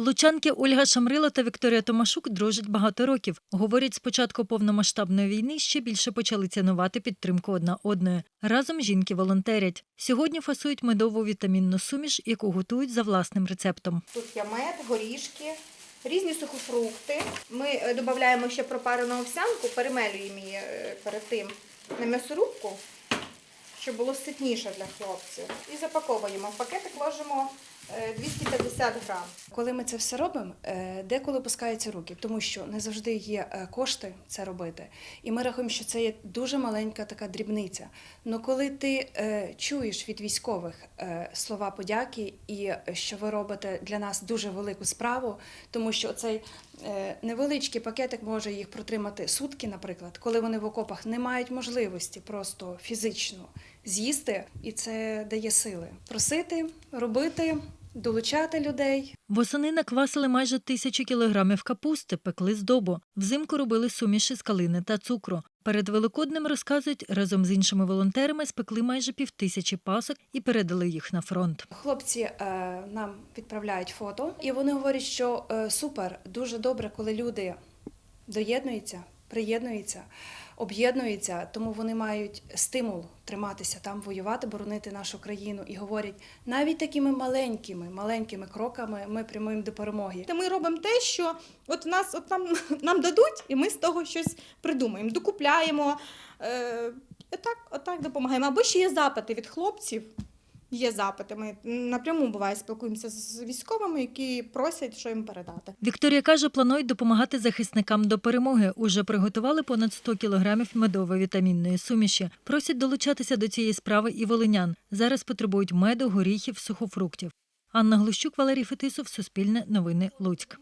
Лучанки Ольга Шамрило та Вікторія Томашук дружать багато років. Говорять, з початку повномасштабної війни ще більше почали цінувати підтримку одна одної. Разом жінки волонтерять. Сьогодні фасують медову вітамінну суміш, яку готують за власним рецептом. Тут є мед, горішки, різні сухофрукти. Ми е, додаємо ще пропарену овсянку, перемелюємо її е, перед тим на м'ясорубку, щоб було ситніше для хлопців. І запаковуємо. В пакетик ложимо 250 грам. Коли ми це все робимо, е, деколи опускаються руки, тому що не завжди є е, кошти це робити. І ми рахуємо, що це є дуже маленька така дрібниця. Але коли ти е, чуєш від військових е, слова подяки і е, що ви робите для нас дуже велику справу, тому що цей е, невеличкий пакетик може їх протримати сутки, наприклад, коли вони в окопах не мають можливості просто фізично з'їсти, і це дає сили просити, робити, долучати людей. Восени наквасили майже тисячу кілограмів капусти, пекли здобу. Взимку робили суміші з калини та цукру. Перед Великоднем розказують, разом з іншими волонтерами спекли майже півтисячі пасок і передали їх на фронт. Хлопці е, нам відправляють фото, і вони говорять, що е, супер, дуже добре, коли люди доєднуються, приєднуються, об'єднуються, тому вони мають стимул триматися там, воювати, боронити нашу країну. І говорять, навіть такими маленькими, маленькими кроками ми прямуємо до перемоги. Та Ми робимо те, що от нас от нам, нам дадуть, і ми з того щось придумаємо, докупляємо. Е, отак, отак допомагаємо. Або ще є запити від хлопців. Є запити. Ми напряму буває спілкуємося з військовими, які просять, що їм передати. Вікторія каже, планують допомагати захисникам до перемоги. Уже приготували понад 100 кілограмів медової вітамінної суміші. Просять долучатися до цієї справи і волинян. Зараз потребують меду, горіхів, сухофруктів. Анна Глущук, Валерій Фетисов, Суспільне новини Луцьк.